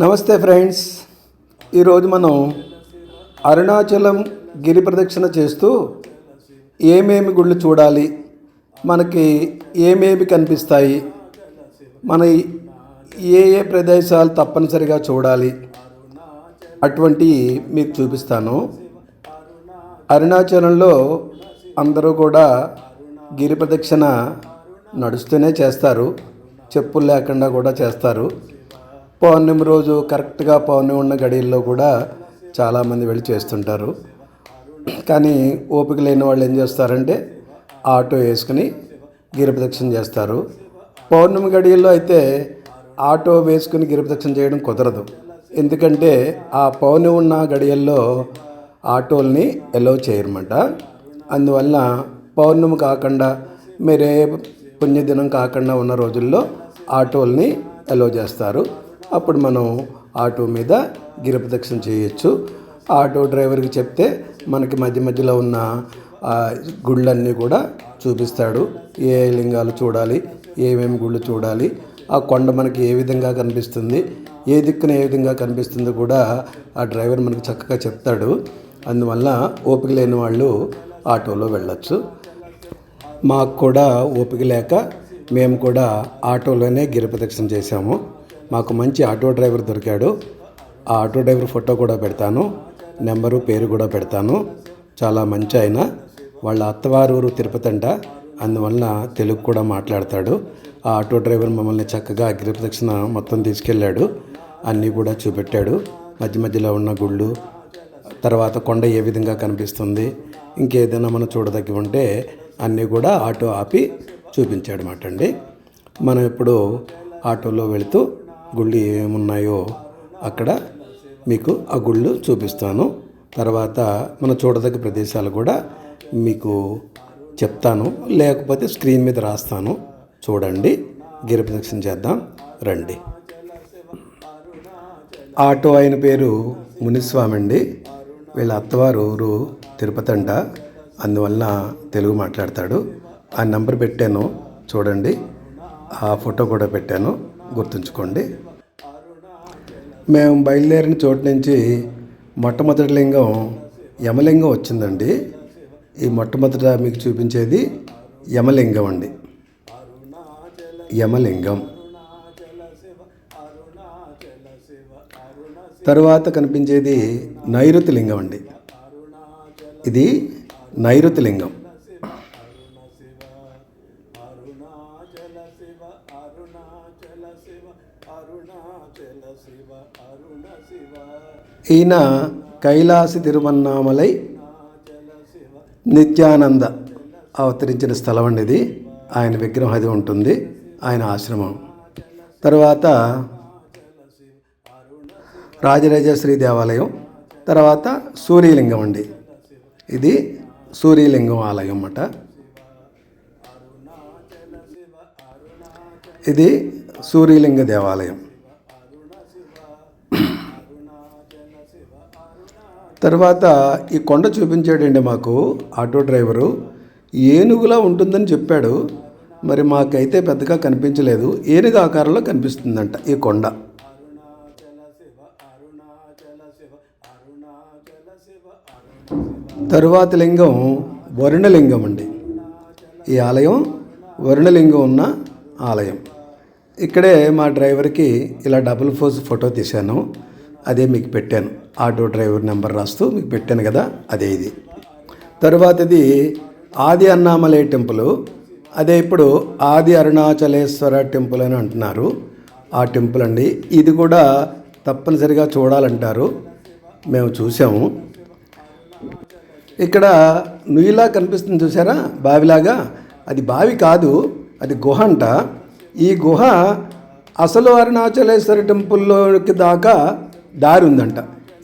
నమస్తే ఫ్రెండ్స్. ఈరోజు మనం అరుణాచలం గిరి ప్రదక్షిణ చేస్తూ ఏమేమి గుళ్ళు చూడాలి మనకి ఏమేమి కనిపిస్తాయి మన ఏ ఏ ప్రదేశాలు తప్పనిసరిగా చూడాలి అటువంటి మీకు చూపిస్తాను. అరుణాచలంలో అందరూ కూడా గిరి ప్రదక్షిణ నడుస్తూనే చేస్తారు చెప్పులు లేకుండా కూడా చేస్తారు. పౌర్ణమి రోజు కరెక్ట్గా పౌర్ణమి ఉన్న గడియల్లో కూడా చాలామంది వెళ్ళి చేస్తుంటారు. కానీ ఓపిక లేని వాళ్ళు ఏం చేస్తారంటే ఆటో వేసుకుని గిరిప్రదక్షిణ చేస్తారు. పౌర్ణమి గడియల్లో అయితే ఆటో వేసుకుని గిరిప్రదక్షిణ చేయడం కుదరదు. ఎందుకంటే ఆ పౌర్ణమి ఉన్న గడియల్లో ఆటోల్ని ఎలో చేయరమాట అందువల్ల పౌర్ణమి కాకుండా మీరే పుణ్యదినం కాకుండా ఉన్న రోజుల్లో ఆటోల్ని ఎలో చేస్తారు. అప్పుడు మనం ఆటో మీద గిరి చేయొచ్చు. ఆటో డ్రైవర్కి చెప్తే మనకి మధ్య మధ్యలో ఉన్న గుళ్ళన్నీ కూడా చూపిస్తాడు. ఏ లింగాలు చూడాలి ఏమేమి గుళ్ళు చూడాలి ఆ కొండ మనకి ఏ విధంగా కనిపిస్తుంది ఏ దిక్కున ఏ విధంగా కనిపిస్తుందో కూడా ఆ డ్రైవర్ మనకి చక్కగా చెప్తాడు. అందువల్ల ఓపిక లేని వాళ్ళు ఆటోలో వెళ్ళొచ్చు. మాకు కూడా ఓపిక లేక మేము కూడా ఆటోలోనే గిరిప్రదక్షిణ చేశాము. మాకు మంచి ఆటో డ్రైవర్ దొరికాడు. ఆ ఆటో డ్రైవర్ ఫోటో కూడా పెడతాను. నెంబరు పేరు కూడా పెడతాను. చాలా మంచి ఆయన. వాళ్ళ అత్తవారు ఊరు తిరుపతి అంట. అందువల్ల తెలుగు కూడా మాట్లాడతాడు. ఆ ఆటో డ్రైవర్ మమ్మల్ని చక్కగా అగ్రప్రదక్షిణ మొత్తం తీసుకెళ్ళాడు. అన్నీ కూడా చూపెట్టాడు. మధ్య మధ్యలో ఉన్న గుళ్ళు తర్వాత కొండ ఏ విధంగా కనిపిస్తుంది ఇంకేదైనా మనం చూడదగ్గి ఉంటే అన్నీ కూడా ఆటో ఆపి చూపించాడు మాట అండి మనం ఇప్పుడు ఆటోలో వెళుతూ గుళ్ళు ఏమున్నాయో అక్కడ మీకు ఆ గుళ్ళు చూపిస్తాను. తర్వాత మనం చూడదగ్గ ప్రదేశాలు కూడా మీకు చెప్తాను. లేకపోతే స్క్రీన్ మీద రాస్తాను. చూడండి. గిరి ప్రదక్షిణ చేద్దాం. రండి. ఆటో ఆయన పేరు మునిస్వామి అండి. వీళ్ళ అత్తవారు ఊరు తిరుపతి అంట అందువల్ల తెలుగు మాట్లాడతాడు. ఆ నెంబర్ పెట్టాను. చూడండి. ఆ ఫోటో కూడా పెట్టాను. గుర్తుంచుకోండి. మేము బయలుదేరిన చోటు నుంచి మొట్టమొదటి లింగం యమలింగం వచ్చిందండి. ఈ మొట్టమొదట మీకు చూపించేది యమలింగం అండి. యమలింగం. తరువాత కనిపించేది నైరుతి లింగం అండి. ఇది నైరుతి లింగం. ఈయన కైలాసి తిరుమన్నామలై నిత్యానంద అవతరించిన స్థలం అండి ఇది. ఆయన విగ్రహం అది ఉంటుంది. ఆయన ఆశ్రమం. తర్వాత రాజరాజేశ్వరి దేవాలయం. తర్వాత సూర్యలింగం అండి. ఇది సూర్యలింగం ఆలయం అన్నమాట. ఇది సూర్యలింగ దేవాలయం. తర్వాత ఈ కొండ చూపించాడండి మాకు ఆటో డ్రైవరు. ఏనుగులా ఉంటుందని చెప్పాడు. మరి మాకైతే పెద్దగా కనిపించలేదు. ఏనుగు ఆకారంలో కనిపిస్తుందంట ఈ కొండ. తరువాత లింగం వరుణలింగం అండి. ఈ ఆలయం వరుణలింగం ఉన్న ఆలయం. ఇక్కడే మా డ్రైవర్కి ఇలా డబుల్ ఫోజ్ ఫోటో తీశాను. అదే మీకు పెట్టాను. ఆటో డ్రైవర్ నెంబర్ రాస్తూ మీకు పెట్టాను కదా అదే ఇది. తరువాతది ఆది అన్నామలై టెంపుల్. అదే ఇప్పుడు ఆది అరుణాచలేశ్వర టెంపుల్ అని అంటున్నారు. ఆ టెంపుల్ అండి. ఇది కూడా తప్పనిసరిగా చూడాలంటారు. మేము చూసాము ఇక్కడ నుయ్యిలా కనిపిస్తుంది చూసారా బావిలాగా? అది బావి కాదు. అది గుహ అంట. ఈ గుహ అసలు అరుణాచలేశ్వర టెంపుల్లోకి దాకా దారి ఉందంట.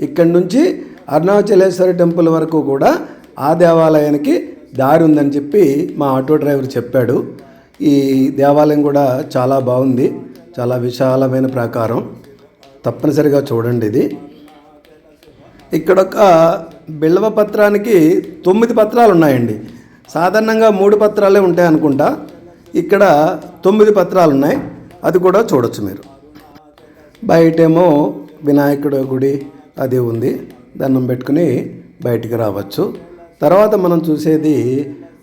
ఇక్కడి నుంచి అరుణాచలేశ్వర టెంపుల్ వరకు కూడా ఆ దేవాలయానికి దారి ఉందని చెప్పి మా ఆటో డ్రైవర్ చెప్పాడు. ఈ దేవాలయం కూడా చాలా బాగుంది. చాలా విశాలమైన ప్రాకారం. తప్పనిసరిగా చూడండి ఇది. ఇక్కడ ఒక బిల్వ పత్రానికి తొమ్మిది పత్రాలు ఉన్నాయండి సాధారణంగా మూడు పత్రాలే ఉంటాయి అనుకుంటా ఇక్కడ తొమ్మిది పత్రాలు ఉన్నాయి. అది కూడా చూడొచ్చు మీరు. బయటేమో వినాయకుడు గుడి అది ఉంది. దండం పెట్టుకుని బయటికి రావచ్చు. తర్వాత మనం చూసేది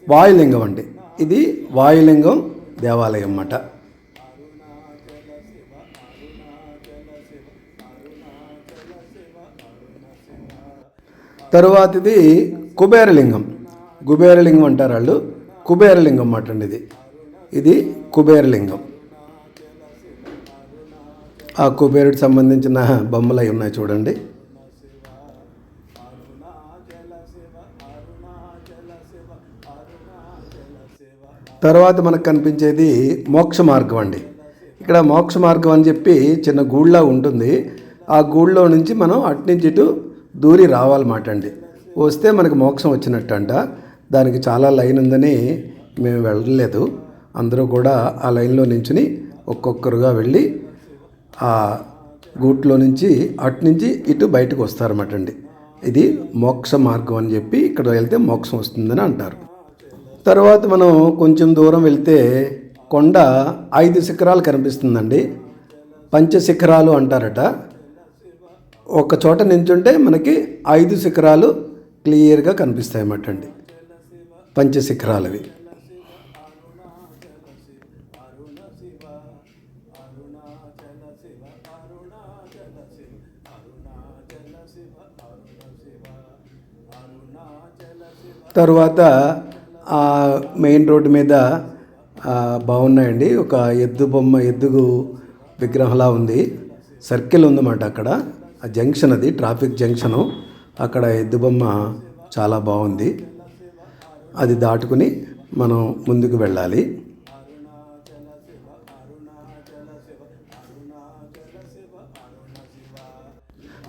వాయులింగం అండి. ఇది వాయులింగం దేవాలయం అన్నమాట. తరువాతిది కుబేరలింగం. కుబేరలింగం అంటారు వాళ్ళు. కుబేరలింగం అన్నమాట అండి ఇది. ఇది కుబేరలింగం. ఆ కుబేరుడికి సంబంధించిన బొమ్మలు అవి ఉన్నాయి చూడండి. తర్వాత మనకు కనిపించేది మోక్ష మార్గం అండి. ఇక్కడ మోక్ష మార్గం అని చెప్పి చిన్న గూళ్ళ ఉంటుంది. ఆ గూళ్ళో నుంచి మనం అటు నుంచి ఇటు దూరి రావాలన్నమాట అండి. వస్తే మనకు మోక్షం వచ్చినట్టు అంట దానికి చాలా లైన్ ఉందని మేము వెళ్ళలేదు. అందరూ కూడా ఆ లైన్లో నించుని ఒక్కొక్కరుగా వెళ్ళి ఆ గూట్లో నుంచి అటు నుంచి ఇటు బయటకు వస్తారన్నమాట అండి. ఇది మోక్ష మార్గం అని చెప్పి ఇక్కడ వెళ్తే మోక్షం వస్తుందని అంటారు. తర్వాత మనం కొంచెం దూరం వెళ్తే కొండ ఐదు శిఖరాలు కనిపిస్తుందండి. పంచశిఖరాలు అంటారట. ఒక చోట నించుంటే మనకి ఐదు శిఖరాలు క్లియర్గా కనిపిస్తాయి అన్నమాట అండి. పంచశిఖరాలు అవి తరువాత ఆ మెయిన్ రోడ్డు మీద బాగున్నాయండి. ఒక ఎద్దు బొమ్మ ఎద్దుగు విగ్రహంలా ఉంది. సర్కిల్ ఉందన్నమాట అక్కడ. ఆ జంక్షన్ అది ట్రాఫిక్ జంక్షను. అక్కడ ఎద్దు బొమ్మ చాలా బాగుంది. అది దాటుకుని మనం ముందుకు వెళ్ళాలి.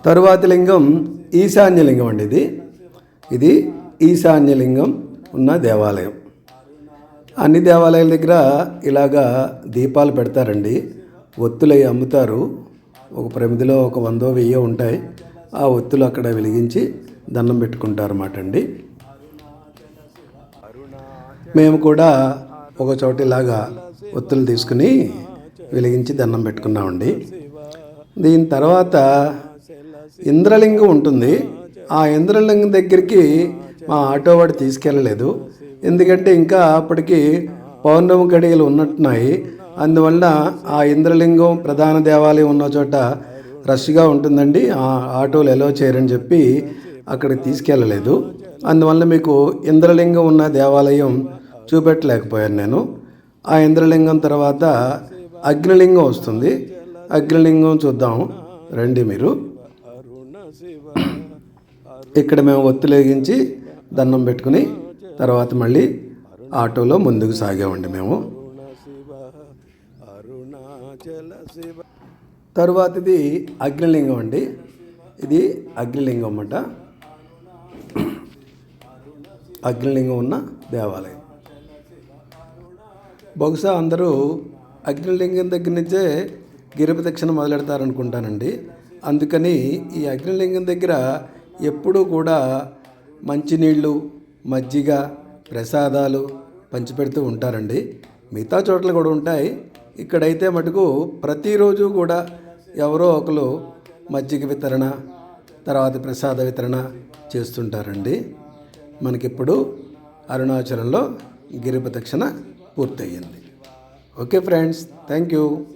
తరువాతి లింగం ఈశాన్యలింగం అండి ఇది. ఇది ఈశాన్యలింగం ఉన్న దేవాలయం. అన్ని దేవాలయాల దగ్గర ఇలాగా దీపాలు పెడతారండి. ఒత్తులు అవి అమ్ముతారు. ఒక ప్రమిదిలో ఒక వందో వెయ్యో ఉంటాయి. ఆ ఒత్తులు అక్కడ వెలిగించి దండం పెట్టుకుంటారన్నమాట అండి. మేము కూడా ఒక చోట ఇలాగా ఒత్తులు తీసుకుని వెలిగించి దండం పెట్టుకున్నామండి. దీని తర్వాత ఇంద్రలింగం ఉంటుంది. ఆ ఇంద్రలింగం దగ్గరికి మా ఆటో వాడు తీసుకెళ్ళలేదు. ఎందుకంటే ఇంకా అప్పటికి పౌర్ణమి గడియలు ఉన్నట్టున్నాయి. అందువల్ల ఆ ఇంద్రలింగం ప్రధాన దేవాలయం ఉన్న చోట రష్గా ఉంటుందండి. ఆ ఆటోలు ఎలా చేయరని చెప్పి అక్కడికి తీసుకెళ్ళలేదు. అందువల్ల మీకు ఇంద్రలింగం ఉన్న దేవాలయం చూపెట్టలేకపోయాను నేను. ఆ ఇంద్రలింగం తర్వాత అగ్నిలింగం వస్తుంది. అగ్నిలింగం చూద్దాం. రండి మీరు. ఇక్కడ మేము ఒత్తిలేగించి దండం పెట్టుకుని తర్వాత మళ్ళీ ఆటోలో ముందుకు సాగామండి మేము. తరువాతది అగ్నిలింగం అండి. ఇది అగ్నిలింగం అన్నమాట. అగ్నిలింగం ఉన్న దేవాలయం. బహుశా అందరూ అగ్నిలింగం దగ్గర నుంచే గిరిపదక్షిణ మొదలెడతారనుకుంటానండి. అందుకని ఈ అగ్నిలింగం దగ్గర ఎప్పుడూ కూడా మంచినీళ్ళు మజ్జిగ ప్రసాదాలు పంచిపెడుతూ ఉంటారండి. మిగతా చోట్ల కూడా ఉంటాయి. ఇక్కడైతే మటుకు ప్రతిరోజు కూడా ఎవరో ఒకరు మజ్జిగ వితరణ తర్వాత ప్రసాద వితరణ చేస్తుంటారండి. మనకిప్పుడు అరుణాచలంలో గిరి ప్రదక్షిణ పూర్తయింది. Okay friends thank you.